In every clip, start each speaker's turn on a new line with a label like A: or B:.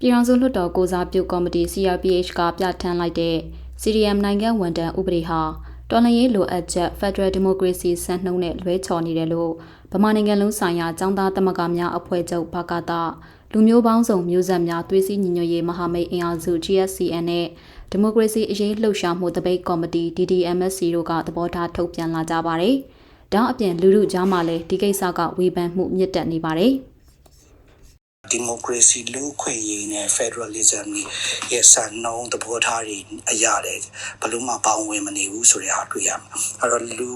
A: ပြည်ထောင်စုလွှတ်တော်ကိုစားပြုကော်မတီ CRPH ကပြဋ္ဌာန်းလိုက်တဲ့ CDM နိုင်ငံဝန်ထမ်းဥပဒေဟာတော်လှန်ရေးလိုအပ်ချက် Federal Democracy စံနှုန်းနဲ့လွဲချော်နေတယ်လို့ဗမာနိုင်ငံလုံးဆိုင်ရာចောင်းသားသမဂ္ဂများအဖွဲ့ချုပ်ဘကတာလူမျိုးပေါင်းစုံမျိုးဆက်များသွေးစည်းညီညွတ်ရေးမဟာမိတ်အင်အားစု GSCN နဲ့ဒီမိုကရေစီအရေးလှုပ်ရှားမှုတပိတ်ကော်မတီ DDMSC တို့ကသဘောထားထုတ်ပြန်လာကြပါတယ်။ဒါအပြင်လူလူကြားမှာလည်းဒီကိစ္စကဝေဖန်မှုမြင့်တက်နေပါတယ်။
B: ဒီမိုကရေစီလူ့ခွင့်ရေးနဲ့ Federalism ရဲ့စံနှုန်းသဘောထားတွေအရာတယ်ဘလို့မှပေါင်းဝင်မနေဘူးဆိုတဲ့ဟာတွေ့ရမှာအဲ့တော့လူ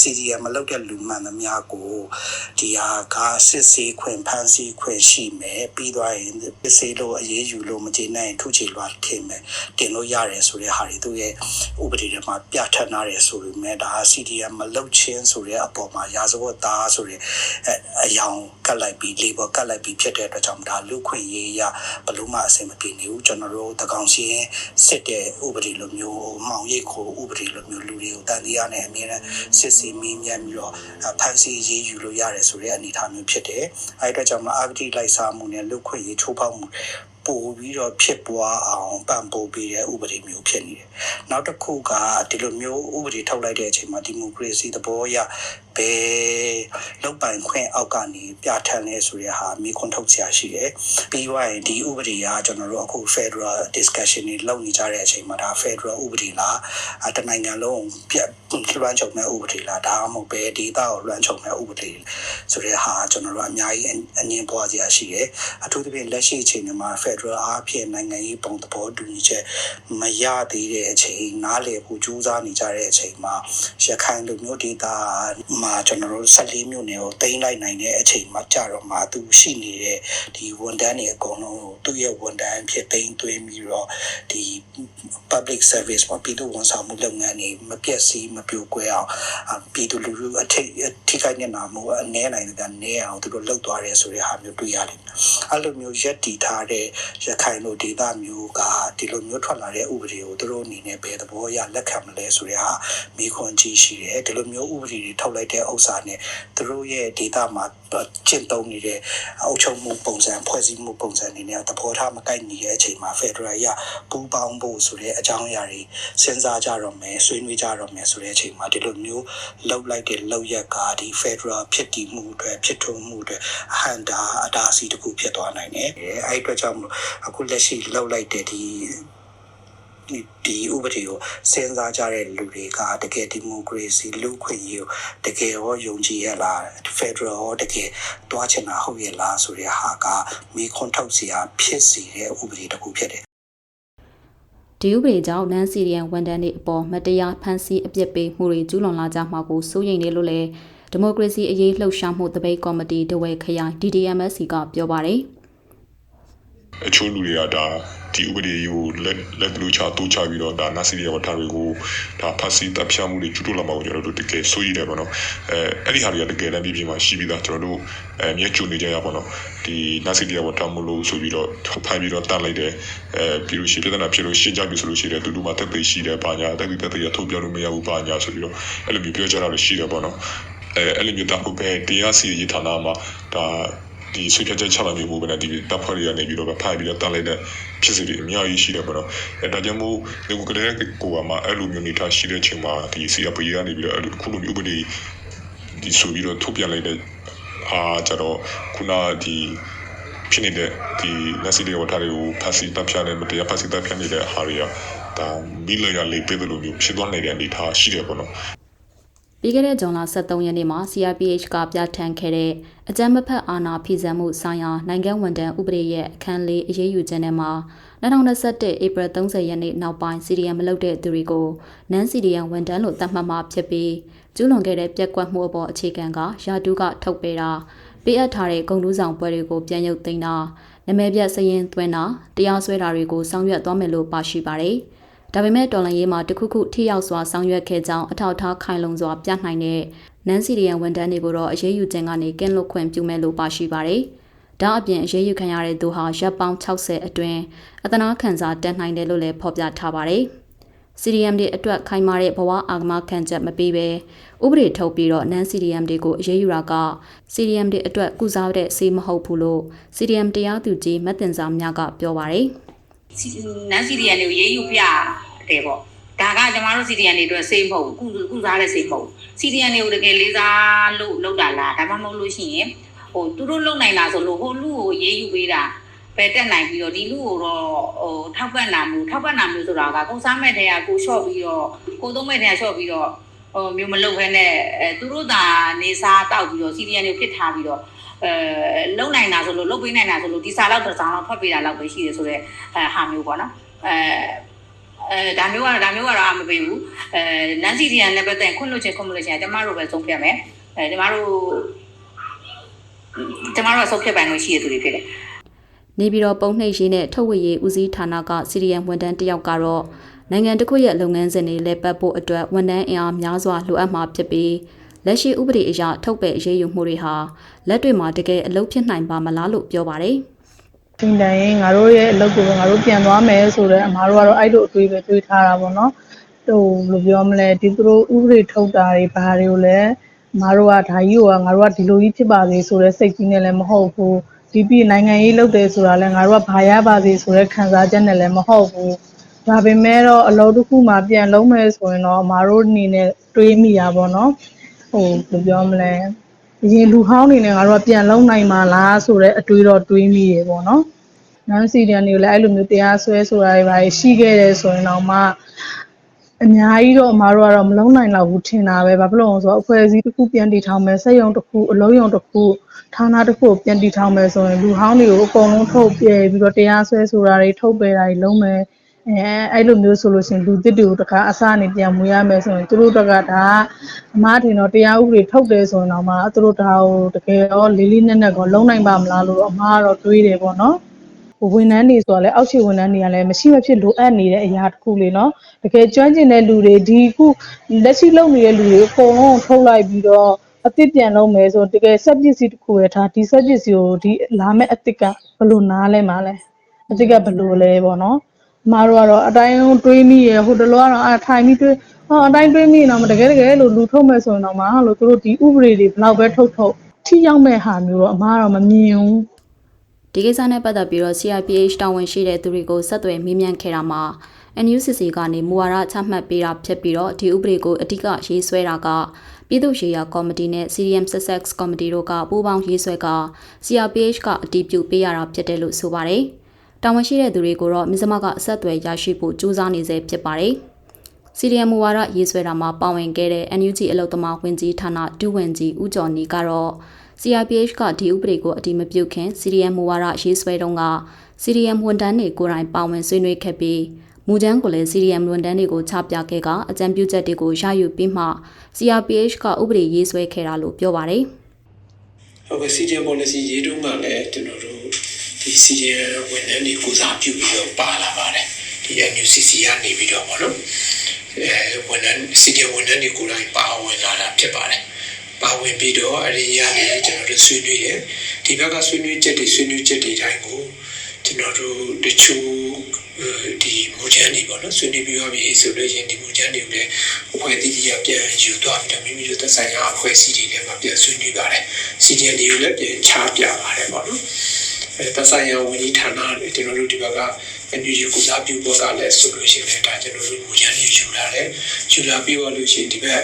B: CDM မလုပ်တဲ့လူမှန်သမျှကိုဒီဟာကစစ်ဆေးခွင့်ဖမ်းဆီးခွင့်ရှိမယ်ပြီးသွားရင်စစ်ဆေးလို့အရေးယူလို့မကျေနပ်ရင်ထုချေလွှာထင်မယ်တင်လို့ရတယ်ဆိုတဲ့ဟာတွေသူရဲ့ဥပဒေတွေမှာပြဋ္ဌာန်းထားတယ်ဆိုပေမဲ့ဒါ CDM မလုပ်ချင်းဆိုတဲ့အပေါ်မှာရာဇဝတ်သားဆိုတဲ့အယောင်ကတ်လိုက်ပြီးလေပေါ်ကတ်လိုက်ပြီးဖြစ်တဲ့အတွက်ကြောင့်ဒါလူခွင့်ရေးရဘလို့မှအဆင်မပြေနေဘူးကျွန်တော်တို့တကောင်ရှင်းစစ်တဲ့ဥပဒေလိုမျိုးမှောင်ရိပ်ခိုဥပဒေလိုမျိုးလူတွေကိုတန်တရားနဲ့အမြဲတမ်းစစ်ဆေးမင်းမြတ်ပြီးတော့ဖန်ဆီးရေးယူလို့ရတယ်ဆိုတဲ့အနေအထားမျိုးဖြစ်တယ်အဲဒီအတွက်ကြောင့်မအာဂတိလိုက်စားမှုနဲ့လူခွင့်ရေးချိုးဖောက်မှုပို့ပြီးတော့ဖြစ်ပွားအောင်ပံ့ပိုးပေးတဲ့ဥပဒေမျိုးဖြစ်နေတယ်။နောက်တစ်ခုကဒီလိုမျိုးဥပဒေထုတ်လိုက်တဲ့အချိန်မှာဒီမိုကရေစီသဘောအရဘယ်လောက်ပိုင်ခွင့်အောက်ကနေပြဋ္ဌာန်းလဲဆိုတဲ့ဟာမိခွန်းထုတ်ဆရာရှိတယ်။ပြီးသွားရင်ဒီဥပဒေကကျွန်တော်တို့အခု Federal discussion တွေလုပ်နေကြတဲ့အချိန်မှာဒါ Federal ဥပဒေလားတနိုင်ငံလုံးပြလွှမ်းခြုံမဲ့ဥပဒေလားဒါမှမဟုတ်ပဲဒေသကိုလွှမ်းခြုံမဲ့ဥပဒေဆိုတဲ့ဟာကျွန်တော်တို့အများကြီးအငင်းပွားစရာရှိတယ်။အထူးသဖြင့်လက်ရှိအချိန်မှာ Federal အားဖြင့်နိုင်ငံရေးပုံသဘောတူညီချက်မရသေးတဲ့အချိန်နားလည်ဖို့ကြိုးစားနေကြတဲ့အချိန်မှာရခိုင်လူမျိုးဒေသမှာကျွန်တော်တို့14မြို့နယ်ကိုတင်လိုက်နိုင်တဲ့အချိန်မှာကြတော့မှသူရှိနေတဲ့ဒီဝန်ထမ်းတွေအကုန်လုံးကိုသူ့ရဲ့ဝန်ထမ်းဖြစ်သိမ်းသွင်းပြီးတော့ဒီ public service မှာပြည်သူဝန်ဆောင်မှုလုပ်ငန်းတွေမပြတ်စည်းမပြိုကွဲအောင်ပြည်သူလူထုအထိထိခိုက်နေနာမှုအနည်းနိုင်တဲ့နည်းအောင်သူတို့လှုပ်သွားတယ်ဆိုတဲ့ဟာမျိုးတွေ့ရလိမ့်မယ်။အဲ့လိုမျိုးရက်တည်ထားတဲ့ရခိုင်လိုဒေသမျိုးကဒီလိုမျိုးထွက်လာတဲ့ဥပဒေကိုသူတို့အနေနဲ့ဘယ်သဘောအရလက်ခံမလဲဆိုတဲ့ဟာမိခွန်ကြီးရှိတယ်ဒီလိုမျိုးဥပဒေတွေထုတ်လိုက်တဲ့ဥစ္စာနဲ့သူတို့ရဲ့ဒေသမှာကျင့်သုံးနေတဲ့အုပ်ချုပ်မှုပုံစံဖွဲ့စည်းမှုပုံစံတွေနဲ့သဘောထားမကိုက်ညီတဲ့အချိန်မှာ Federal ရပူးပေါင်းဖို့ဆိုတဲ့အကြောင်းအရာတွေစဉ်းစားကြတော့မယ်ဆွေးနွေးကြတော့မယ်ဆိုတဲ့အချိန်မှာဒီလိုမျိုးလှုပ်လိုက်တဲ့လှုပ်ရက်ကဒီ Federal ဖြစ်တည်မှုအတွက်ဖြစ်ထွန်းမှုအတွက်အဟန့်တာအတားအဆီးတစ်ခုဖြစ်သွားနိုင်တယ်အဲ့အတွက်ကြောင့်မလို့အခုလက်ရှိလှုပ်လိုက်တဲ့ဒီ ဒီဒီဥပဒေကိုစဉ်းစားကြတဲ့လူတွေကတကယ်ဒီမိုကရေစီလူ့ခွင့်ရေးကိုတကယ်ရောယုံကြည်ရလားဖက်ဒရယ်ရောတကယ်တွားချင်တာဟုတ်ရဲ့လားဆိုတဲ့ဟာကမိခွန်းထုတ်စရာဖြစ်စီတဲ့ဥပဒေတစ်ခုဖြစ်တယ်
A: ဒီဥပဒေကြောင့်နန်စီရီယန်ဝန်ထမ်းတွေအပေါ်မတရားဖမ်းဆီးအပြစ်ပေးမှုတွေကျူးလွန်လာကြမှာကိုစိုးရိမ်နေလို့လည်းဒီမိုကရေစီအရေးလှုပ်ရှားမှုတပိတ်ကော်မတီတဝဲခရိုင် DDMSC ကပြောပါတယ်။
C: အချို့လူတွေကဒါ ဒီဥပဒေကိုလက်လက်လူချတိုးချပြီးတော့ဒါနာစီရီယာဝတ်ထားတွေကိုဒါဖတ်စီတပ်ဖြတ်မှုတွေကျူးလွန်လာမှာကိုကျွန်တော်တို့တကယ်စိုးရိမ်တယ်ပေါ့နော်အဲအဲ့ဒီဟာတွေကတကယ်တမ်းပြည်ပြည်မှာရှိပြီးသားကျွန်တော်တို့အဲမြဲကျူနေကြရပါတော့ဒီနာစီရီယာဝတ်ထားမှုလို့ဆိုပြီးတော့ဖိုင်ပြီးတော့တတ်လိုက်တယ်အဲပြီးလို့ရှိပြဿနာဖြစ်လို့ရှင်းကြပြီဆိုလို့ရှိတယ်တူတူမှာတက်သိရှိတယ်ပါညာတက်သိတက်သိရထုတ်ပြလို့မရဘူးပါညာဆိုပြီးတော့အဲ့လိုမျိုးပြောကြတာလို့ရှိတယ်ပေါ့နော်အဲအဲ့လိုမျိုးတာဟုတ်ပဲတရားစီရင်ဌာနမှာဒါ ဒီဆွေးပြချက်ချလာမျိုးပဲနဲ့ဒီတပ်ဖွဲ့တွေကနေပြီးတော့ဖိုင်ပြီးတော့တတ်လိုက်တဲ့ဖြစ်စီတွေအများကြီးရှိတယ်ပေါ့နော်အဲဒါကြောင့်မို့ဒီကလေးကိုကမှအဲ့လိုမျိုးနေထားရှိတဲ့ချိန်မှာဒီ CRP ကနေပြီးတော့အဲ့လိုခုလိုမျိုးဥပဒေဒီဆိုပြီးတော့ထုတ်ပြန်လိုက်တဲ့အာကျတော့ခုနဒီဖြစ်နေတဲ့ဒီလက်စီတွေဝထားတွေကိုဖတ်စီတပ်ဖြတ်နေမတရားဖတ်စီတပ်ဖြတ်နေတဲ့ဟာတွေကဒါမိလရလေးပေးတယ်လို့မျိုးဖြစ်သွားနေတဲ့အနေအထားရှိတယ်ပေါ့နော်
A: ပြီးခဲ့တဲ့ဇွန်လ23ရက်နေ့မှာ CRPH ကပြဋ္ဌာန်းခဲ့တဲ့အကြမ်းမဖက်အာဏာဖီဆန်မှုဆိုင်ရာနိုင်ငံဝန်ထမ်းဥပဒေရဲ့အခန်းလေးအရေးယူခြင်းထဲမှာ2021ဧပြီ30ရက်နေ့နောက်ပိုင်း CDM မလုပ်တဲ့သူတွေကိုနန်း CDM ဝန်ထမ်းလို့သတ်မှတ်မှာဖြစ်ပြီးကျူးလွန်ခဲ့တဲ့ပြက်ကွက်မှုအပေါ်အခြေခံကယာတူးကထုတ်ပေးတာပေးအပ်ထားတဲ့ဂုံတူးဆောင်ပွဲတွေကိုပြန်ရုပ်သိမ်းတာနာမည်ပြစရင်သွင်းတာတရားစွဲတာတွေကိုဆောင်ရွက်သွားမယ်လို့ပါရှိပါတယ်။ ဒါပေမဲ့တော်လန်ရေးမှာတခုခုထိရောက်စွာဆောင်ရွက်ခဲ့ကြောင်းအထောက်အထားခိုင်လုံစွာပြနိုင်တဲ့နန်စီရီယန်ဝန်ထမ်းတွေကိုတော့အရေးယူခြင်းကနေကင်းလွတ်ခွင့်ပြုမယ်လို့ပါရှိပါတယ်။ဒါအပြင်အရေးယူခံရတဲ့သူဟာရပ်ပေါင်း60အတွင်းအသနာခံစာတက်နိုင်တယ်လို့လည်းဖော်ပြထားပါတယ်။ CDM တွေအတွက်ခိုင်မာတဲ့ဘဝအာဂမခံချက်မပေးဘဲဥပဒေထုတ်ပြီးတော့ non CDM တွေကိုအရေးယူတာက CDM တွေအတွက်ကုစားတဲ့စေးမဟုတ်ဘူးလို့ CDM တရားသူကြီးမတ်တင်စာမြကပြောပါတယ်
D: နန်းစီဒီယန်တွေကိုရေးယူပြတယ်ပေါ့ဒါကကျမတို့စီဒီယန်တွေအတွက်စေးမဟုတ်ဘူးကုကုစားတဲ့စေးမဟုတ်စီဒီယန်တွေကိုတကယ်လေးစားလို့လုပ်တာလားဒါမှမဟုတ်လို့ရှိရင်ဟိုသူတို့လုပ်နိုင်တာဆိုလို့ဟိုလူကိုရေးယူပေးတာပဲတက်နိုင်ပြီးတော့ဒီလူကိုတော့ဟိုထောက်ပံ့နာမျိုးထောက်ပံ့နာမျိုးဆိုတာကကိုစားမဲ့တဲ့ကကိုလျှော့ပြီးတော့ကိုသုံးမဲ့တဲ့ကလျှော့ပြီးတော့ဟိုမျိုးမလုပ်ခဲနဲ့အဲသူတို့သာနေစားတောက်ပြီးတော့စီဒီယန်တွေဖြစ်ထားပြီးတော့ အဲလုံနိုင်တာဆိုလို့လုတ်ပေးနိုင်တာဆိုလို့ဒီစာလောက်တစ်စားလောက်ထွက်ပေးတာလောက်ပဲရှိတယ်ဆိုတော့အဲဟာမျိုးပေါ့နော်အဲအဲဒါမျိုးကတော့ဒါမျိုးကတော့အမပေးဘူးအဲလန်စီဒီယန်နဲ့ပတ်သက်ခွင့်လွှတ်ခြင်းခွင့်မလွှတ်ခြင်းကကျမတို့ပဲဆုံးဖြတ်မယ်အဲကျမတို့ကျမတို့ကဆုံးဖြတ်ပိုင်လို့ရှိရသူတွေဖြစ်တယ်
A: နေပြည်တော်ပုံနှိပ်ရေးနဲ့ထုတ်ဝေရေးဦးစီးဌာနက CDM ဝန်ထမ်းတစ်ယောက်ကတော့နိုင်ငံတစ်ခုရဲ့လုပ်ငန်းစဉ်တွေလဲပတ်ဖို့အတွက်ဝန်ထမ်းအင်အားများစွာလိုအပ်မှာဖြစ်ပြီး လက်ရှိဥပဒေအရထုတ်ပယ်အရေးယူမှုတွေဟာလက်တွေ့မှာတကယ်အလုပ်ဖြစ်နိုင်ပါမလားလို့ပြောပါတယ်
E: သင်တန်းရင်ငါတို့ရဲ့အလုပ်ကိုပဲငါတို့ပြန်သွားမယ်ဆိုတော့အမားတို့ကတော့အဲ့လိုအတွေးပဲတွေးထားတာပေါ့နော်ဟိုဘယ်လိုပြောမလဲဒီသူတို့ဥပဒေထုတ်တာတွေဘာတွေကိုလည်းအမားတို့ကဒါကြီးကငါတို့ကဒီလိုကြီးဖြစ်ပါစေဆိုတဲ့စိတ်ကြီးနဲ့လည်းမဟုတ်ဘူးဒီပြည်နိုင်ငံရေးလုပ်တယ်ဆိုတာလည်းငါတို့ကဘာရပါစေဆိုတဲ့ခံစားချက်နဲ့လည်းမဟုတ်ဘူးဒါပေမဲ့တော့အလုပ်တစ်ခုမှပြန်လုံးမယ်ဆိုရင်တော့အမားတို့အနေနဲ့တွေးမိတာပေါ့နော် ဟိုဘယ်လိုပြောမလဲအရင်လူဟောင်းနေနဲ့ငါတို့ကပြန်လုံးနိုင်မှာလားဆိုတဲ့အတွေးတော့တွေးမိရေပေါ့နော်နန်းစီဒီယန်တွေကိုလည်းအဲ့လိုမျိုးတရားစွဲဆိုတာတွေပါရှိခဲ့တယ်ဆိုရင်တော့မှအများကြီးတော့အမားတို့ကတော့မလုံးနိုင်တော့ဘူးထင်တာပဲဘာဖြစ်လို့လဲဆိုတော့အဖွဲ့အစည်းတစ်ခုပြန်တည်ထောင်မယ်စက်ရုံတစ်ခုအလုံးရုံတစ်ခုဌာနတစ်ခုကိုပြန်တည်ထောင်မယ်ဆိုရင်လူဟောင်းတွေကိုအကုန်လုံးထုတ်ပြဲပြီးတော့တရားစွဲဆိုတာတွေထုတ်ပယ်တာတွေလုံးမယ် အဲအဲ့လိုမျိုးဆိုလို့ရှိရင်လူသစ်တွေကိုတခါအစအနေပြန်မွေးရမယ်ဆိုရင်သူတို့တကဒါအမားထင်တော့တရားဥပဒေထုတ်တယ်ဆိုရင်တော့မှသူတို့ဒါကိုတကယ်ရောလေးလေးနက်နက်ကိုလုံးနိုင်ပါမလားလို့တော့အမားကတော့တွေးတယ်ပေါ့နော်ဟိုဝန်ထမ်းတွေဆိုတော့လည်းအောက်ခြေဝန်ထမ်းတွေကလည်းမရှိမဖြစ်လိုအပ်နေတဲ့အရာတစ်ခုလေနော်တကယ်ကျွမ်းကျင်တဲ့လူတွေဒီခုလက်ရှိလုပ်နေတဲ့လူတွေအကုန်လုံးထုတ်လိုက်ပြီးတော့အစ်စ်ပြန်လုပ်မယ်ဆိုတကယ်စက်ပစ္စည်းတစ်ခုပဲထားဒီစက်ပစ္စည်းကိုဒီလာမဲ့အစ်စ်ကဘယ်လိုနားလဲမှာလဲအစ်စ်ကဘယ်လိုလဲပေါ့နော်အ မတို့ကတော့အတိုင်းတွေးမိရဟိုတလောကတော့အထိုင်ပြီးတွေးဟောအတိုင်းတွေးမိရင်တော့တကယ်တကယ်လို့လူထုတ်မယ်ဆိုရင်တော့မဟာလို့သူတို့ဒီဥပဒေတွေဘယ်တော့ပဲထုတ်ထုတ်ထိရောက်မဲ့ဟာမျိုးတော့အမကတော့မမြင်ဘူး
A: ဒီကိစ္စနဲ့ပတ်သက်ပြီးတော့ CIPH တာဝန်ရှိတဲ့သူတွေကိုဆက်သွယ်မေးမြန်းခဲ့တာမှာ NUCC ကနေမူဝါဒချမှတ်ပေးတာဖြစ်ပြီးတော့ဒီဥပဒေကိုအတိအကရေးဆွဲတာကပြည်သူ့ရေးရာကော်မတီနဲ့ CDM Sussex ကော်မတီတို့ကပူးပေါင်းရေးဆွဲက CRPH ကအတည်ပြုပေးရတာဖြစ်တယ်လို့ဆိုပါတယ်။ တာဝန်ရှိတဲ့သူတွေကိုတော့မြစမကအဆက်အသွယ်ရရှိဖို့ကြိုးစားနေစေဖြစ်ပါတယ်။ CDM မူဝါဒရေးဆွဲတာမှာပါဝင်ခဲ့တဲ့ NUG အလုပ်သမားဝင်ကြီးဌာနဒုဝန်ကြီးဦးကျော်နီကတော့ CRPH ကဒီဥပဒေကိုအတိမပြုခင် CDM မူဝါဒရေးဆွဲတုန်းက CDM ဝန်ထမ်းတွေကိုယ်တိုင်ပါဝင်ဆွေးနွေးခဲ့ပြီးမူချမ်းကိုလည်း CDM ဝန်ထမ်းတွေကိုချပြခဲ့ကအကြံပြုချက်တွေကိုရယူပြီးမှ CRPH ကဥပဒေရေးဆွဲခဲ့တာလို့ပြောပါတယ်
F: ဟုတ်ကဲ့ CDM policy ရေးတုန်းကလည်းကျွန်တော်တို့ ဒီ CDM ဝန်ထမ်းတွေကိုစားပြုပြီးတော့ပါလာပါတယ်ဒီ NUCC ကနေပြီးတော့ဗောနော်အဲဝန်ထမ်း CDM ဝန်ထမ်းတွေကိုယ်တိုင်ပါဝင်လာတာဖြစ်ပါတယ်ပါဝင်ပြီးတော့အဲ့ဒီရလည်းကျွန်တော်တို့ဆွေးနွေးတယ်ဒီဘက်ကဆွေးနွေးချက်တွေဆွေးနွေးချက်တွေတိုင်းကိုကျွန်တော်တို့တချို့ဒီမူချမ်းတွေပေါ့နော်ဆွေးနွေးပြီးတော့ပြီဆိုလို့ရင်ဒီမူချမ်းတွေကိုလည်းအဖွဲ့အစည်းကြီးကပြန်ယူသွားပြီးတော့မိမိတို့သက်ဆိုင်ရာအဖွဲ့အစည်းတွေလည်းပြန်ဆွေးနွေးပါတယ် CDN တွေကိုလည်းပြန်ချပြပါတယ်ပေါ့နော်အဲ သက်ဆိုင်ရာဝန်ကြီးဌာနတွေကျွန်တော်တို့ဒီဘက်က NUG ကုစားပြုဘောကလည်းဆိုလို့ရှိရင်ဒါကျွန်တော်တို့မူချမ်းတွေယူလာတယ်ယူလာပြီးတော့လို့ရှိရင်ဒီဘက်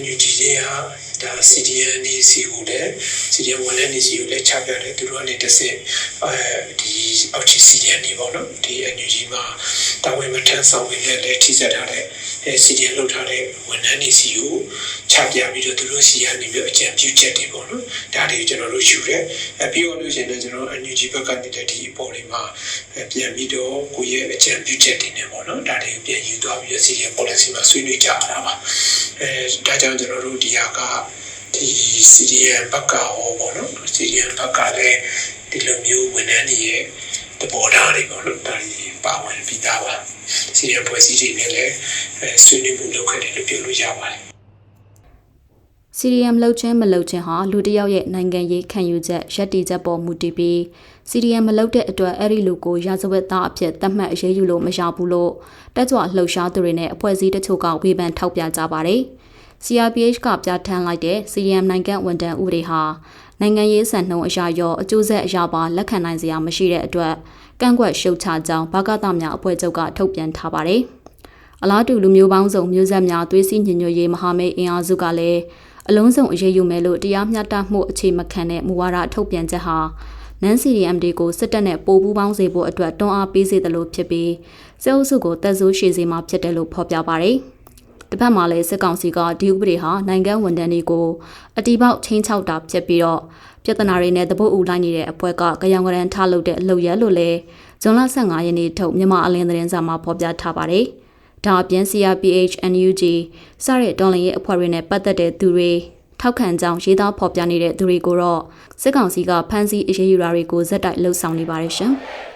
F: NUG တွေဟာ ဒါ CDN နေစီကိုလည်း CDN ဝန်ထမ်းနေစီကိုလည်းချပြတယ်သူတို့ကနေတစ်ဆင့်အဲဒီအောက်ချီ CDN နေပေါ့နော်ဒီ NUG မှာတာဝန်မထမ်းဆောင်ဝင်လည်းလည်းထိစပ်ထားတဲ့အဲ CDN လောက်ထားတဲ့ဝန်ထမ်းနေစီကိုချပြပြီးတော့သူတို့စီကနေပြီးအကြံပြုချက်တွေပေါ့နော်ဒါတွေကိုကျွန်တော်တို့ယူတယ်အဲပြီးတော့လို့ရှိရင်လည်းကျွန်တော် NUG ဘက်ကနေဒီအပေါ်တွေမှာပြန်ပြီးတော့ကိုယ့်ရဲ့အကြံပြုချက်တွေနဲ့ပေါ့နော်ဒါတွေကိုပြန်ယူသွားပြီးတော့ CDN policy မှာဆွေးနွေးကြတာပါအဲဒါကြောင့်ကျွန်တော်တို့ဒီဟာက ဒီ CDN ဘက်ကဟောပေါ့နော် CDN ဘက်ကလည်းဒီလိုမျိုးဝန်ထမ်းတွေရဲ့တဘောထားတွေပေါ့နော်ဒါတွေပါဝင်ပြီးသားပါ CDN ဖွဲ့စည်းတွေနဲ့လည်းအဲဆွေးနွေးမှုလုပ်ခဲ့တယ်လို့ပြောလို့ရပါတယ်
A: CDM လှုပ်ချင်းမလှုပ်ချင်းဟာလူတစ်ယောက်ရဲ့နိုင်ငံရေးခံယူချက်ရက်တီချက်ပေါ်မူတည်ပြီး CDM မလုပ်တဲ့အတွက်အဲ့ဒီလူကိုရာဇဝတ်သားအဖြစ်သတ်မှတ်အရေးယူလို့မရဘူးလို့တက်ကြွလှုပ်ရှားသူတွေနဲ့အဖွဲ့အစည်းတချို့ကဝေဖန်ထောက်ပြကြပါတယ်။ CRPH ကပြဋ္ဌာန်းလိုက်တဲ့ CDM နိုင်ငံဝန်ထမ်းဥပဒေဟာနိုင်ငံရေးစံနှုန်းအရာရောအကျိုးဆက်အရာပါလက်ခံနိုင်စရာမရှိတဲ့အတွက်ကန့်ကွက်ရှုတ်ချကြောင်းဘာကသများအဖွဲ့ချုပ်ကထုတ်ပြန်ထားပါတယ်။အလားတူလူမျိုးပေါင်းစုံမျိုးဆက်များသွေးစည်းညီညွတ်ရေးမဟာမိတ်အင်အားစုကလည်းအလုံးစုံအရေးယူမယ်လို့တရားမျှတမှုအခြေမခံတဲ့မူဝါဒထုတ်ပြန်ချက်ဟာနန် CDM တွေကိုစစ်တပ်နဲ့ပိုပူးပေါင်းစေဖို့အတွက်တွန်းအားပေးစေတယ်လို့ဖြစ်ပြီးစစ်အုပ်စုကိုတက်ဆိုးရှည်စေမှာဖြစ်တယ်လို့ဖော်ပြပါတယ်။ တစ်ဖက်မှာလည်းစစ်ကောင်စီကဒီဥပဒေဟာနိုင်ငံဝန်ထမ်းတွေကိုအတီးပေါက်ချင်းချောက်တာဖြစ်ပြီးတော့ပြဿနာတွေနဲ့တပုတ်ဦးလိုက်နေတဲ့အဖွဲ့ကကြောင်ကရန်ထားလုပ်တဲ့အလုပ်ရလို့လည်းဇွန်လ15ရက်နေ့ထုတ်မြန်မာအလင်းသတင်းစာမှာဖော်ပြထားပါတယ်။ဒါအပြင် CRPH NUG စတဲ့တော်လှန်ရေးအဖွဲ့တွေနဲ့ပတ်သက်တဲ့သူတွေထောက်ခံကြောင်းရေးသားဖော်ပြနေတဲ့သူတွေကိုတော့စစ်ကောင်စီကဖမ်းဆီးအရေးယူတာတွေကိုဇက်တိုက်လှုပ်ဆောင်နေပါတယ်ရှင်။